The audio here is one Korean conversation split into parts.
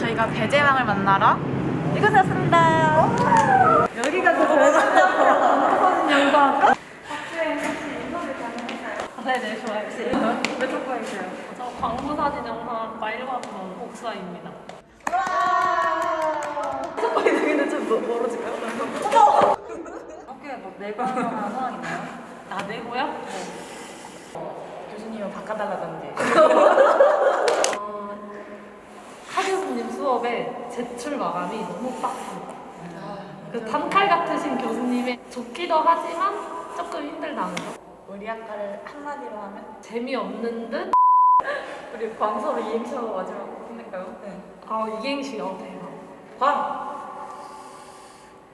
저희가 배제왕을 만나러 이곳에 왔습니다. 여기가 더 배제왕 영광. 네네 좋아요. 왜 해주세요? 저 광고 사진 영상학과 1학번 복사입니다. 자꾸 이승이는 좀 멀- 멀어질까요? 학교에 뭐 내고 상황 있나요? 나 내고요? 교수님은 바꿔달라던지. 수업에 제출 마감이 너무 빡습니다. 그 단칼 같으신 교수님의 좋기도 하지만 조금 힘들다는 거. 우리 학과를 한마디로 하면 재미없는 듯? 우리 광서로 이행시하고 마지막 끝낼까요? 네. 아, 이행시요, 대박. 광!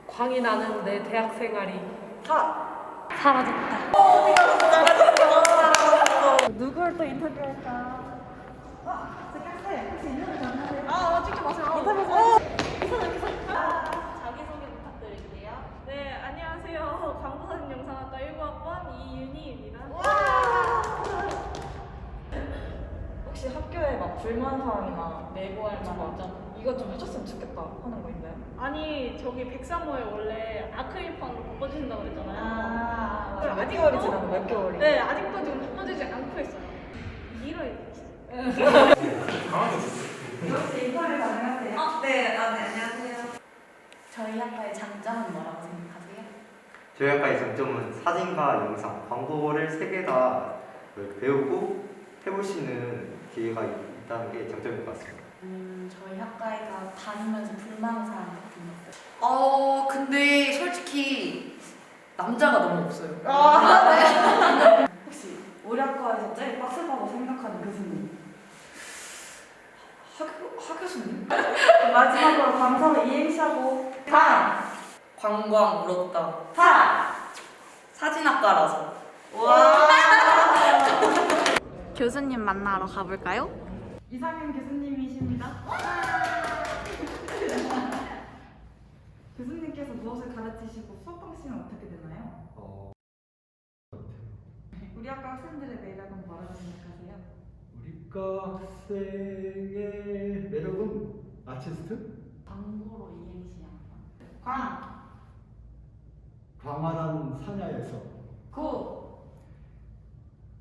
광이 나는 내 대학 생활이 사! 사라졌다. 누구를 또 인터뷰할까? 아, 찍지 마세요. 어! 자기소개 부탁드릴게요. 네, 안녕하세요. 광고사진 영상학과 19학번 이윤희입니다. 혹시 학교에 막 불만 사항이나 내고할 만한 이거 좀 해줬으면 좋겠다 하는 거 있나요? 아니, 저기 백사모에 원래 아크릴판으로 바꿔주신다고 그랬잖아요. 아, 그럼 몇 아직도- 개월이 지나고 몇 개월이? 네, 아직도 지금 바꿔주지 않고 혹시 인터뷰 가능하세요? 어, 네, 아, 네, 안녕하세요. 저희 학과의 장점은 뭐라고 생각하세요? 저희 학과의 장점은 사진과 영상, 광고를 세 개 다 배우고 해볼 수 있는 기회가 있다는 게 장점인 것 같습니다. 음, 저희 학과에서 다니면서 불만사항 같은 거 있어요? 어, 근데 솔직히 남자가 너무 없어요. 혹시 우리 학과에서 제일 빡세다고 생각하는 교수님? 학교, 학교수님? 마지막으로 강사로 이행시하고 강! 관광 울었다. 사! 사진학과라서. 교수님 만나러 가볼까요? 이상현 교수님이십니다. 교수님께서 무엇을 가르치시고 수업 방식은 어떻게 되나요? 어, 우리 학과 학생들의 매력은 뭐라고 생각하세요? 학생의 매력은 아티스트? 광고로 이행시 한번 광! 광활한 산야에서 고!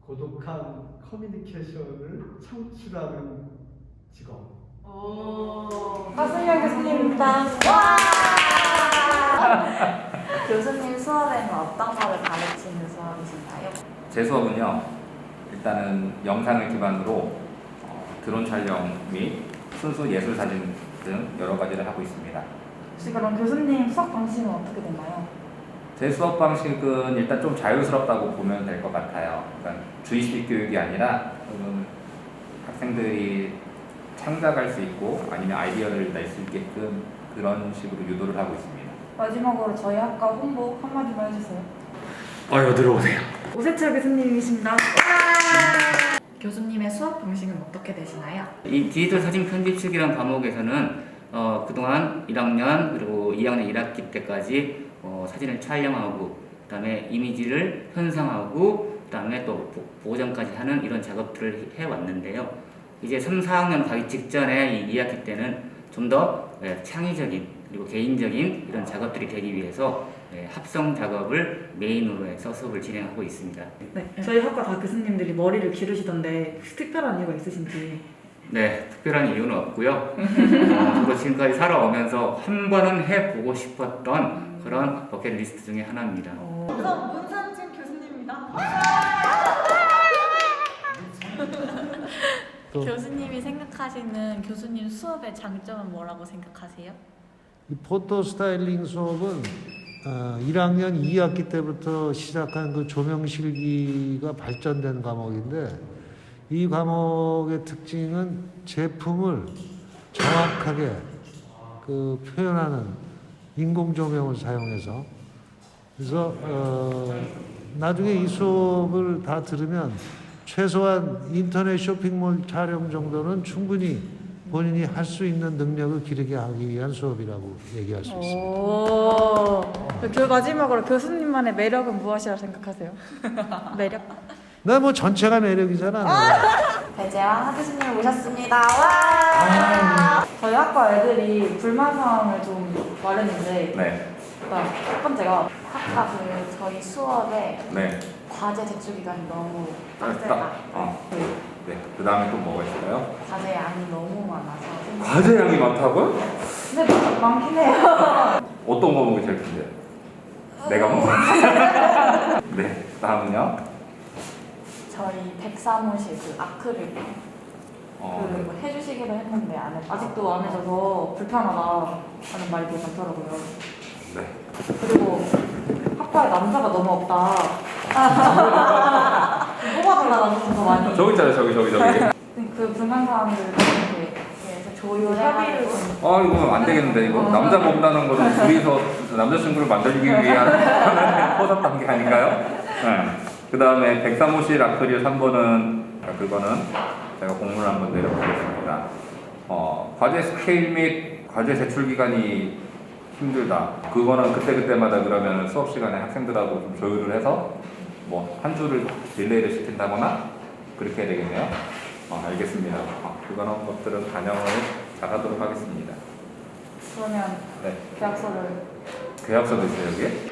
고독한 커뮤니케이션을 창출하는 직업. 하승현 교수님입니다. 교수님 수업에는 어떤 거를 가르치는 수업이신가요? 제 수업은요 일단은 영상을 기반으로 어, 드론 촬영 및 순수 예술 사진 등 여러 가지를 하고 있습니다. 혹시 그럼 교수님 수업 방식은 어떻게 되나요? 제 수업 방식은 일단 좀 자유스럽다고 보면 될 것 같아요. 그러니까 주의식 교육이 아니라 좀 학생들이 창작할 수 있고 아니면 아이디어를 낼 수 있게끔 그런 식으로 유도를 하고 있습니다. 마지막으로 저희 학과 홍보 한마디만 해주세요. 어여 들어오세요. 오세철 교수님이십니다. 교수님의 수업 방식은 어떻게 되시나요? 이 디지털 사진 편집식이라는 과목에서는 어, 그동안 1학년 그리고 2학년 1학기 때까지 어, 사진을 촬영하고 그다음에 이미지를 현상하고 그다음에 또 보- 보정까지 하는 이런 작업들을 해왔는데요. 이제 3, 4학년 가기 직전에 이 2학기 때는 좀더 창의적인 그리고 개인적인 이런 작업들이 되기 위해서 예, 합성 작업을 메인으로 해서 수업을 진행하고 있습니다. 네, 저희 학과 다 교수님들이 머리를 기르시던데 혹시 특별한 이유가 있으신지 네, 특별한 이유는 없고요. 어, 저도 지금까지 살아오면서 한 번은 해보고 싶었던 그런 버킷리스트 중에 하나입니다. 우선 문상진 교수님입니다. 교수님이 생각하시는 교수님 수업의 장점은 뭐라고 생각하세요? 이 포토 스타일링 수업은 어, 1학년 2학기 때부터 시작한 그 조명실기가 발전된 과목인데 이 과목의 특징은 제품을 정확하게 그 표현하는 인공 조명을 사용해서. 그래서 어, 나중에 이 수업을 다 들으면 최소한 인터넷 쇼핑몰 촬영 정도는 충분히 본인이 할 수 있는 능력을 기르게 하기 위한 수업이라고 얘기할 수 있습니다. 오, 그 마지막으로 교수님만의 매력은 무엇이라고 생각하세요? 매력? 나 뭐 전체가 매력이잖아. 내가. 배재왕 교수님 모셨습니다. 와! 저희 학과 애들이 불만 사항을 좀 말했는데 네, 일단 첫 번째가 아까 그 저희 수업에 네. 과제 제출 기간이 너무 빡세다. 딱, 어. 네. 그 다음에 또 뭐가 있을까요? 과제 양이 너무 많아서. 과제 양이 많다고요? 근데 많- 많긴 해요. 어떤 과목이 제일 큰데요? 내가 먹는 네, 다음은요? 저희 백사무실 그 아크릴 어, 그뭐 해주시기로 했는데 안. 아직도 안 해줘서 불편하다 하는 말이 많더라고요. 네. 그리고 학과에 남자가 너무 없다. 뽑아달라고 더 많이. 저기 있잖아요, 저기, 저기, 저기. 그 불만 사항들 이렇게 그래서 조율 협의를 협의를 좀 아, 이거 안 되겠는데, 이거. 남자가 없다는 거는 둘이서 남자친구를 만들기 위한 포섭 단계 아닌가요? 네. 그 다음에 103호실 아크릴 3번은, 그거는 제가 공문을 한번 내려보겠습니다. 어, 과제 스케일 및 과제 제출 기간이 힘들다. 그거는 그때그때마다 그러면 수업 시간에 학생들하고 좀 조율을 해서 뭐 한 주를 딜레이를 시킨다거나 그렇게 해야 되겠네요. 어, 알겠습니다. 어, 불가능한 것들은 반영을 잘하도록 하겠습니다. 그러면 네. 계약서를 계약서도 있어요 여기?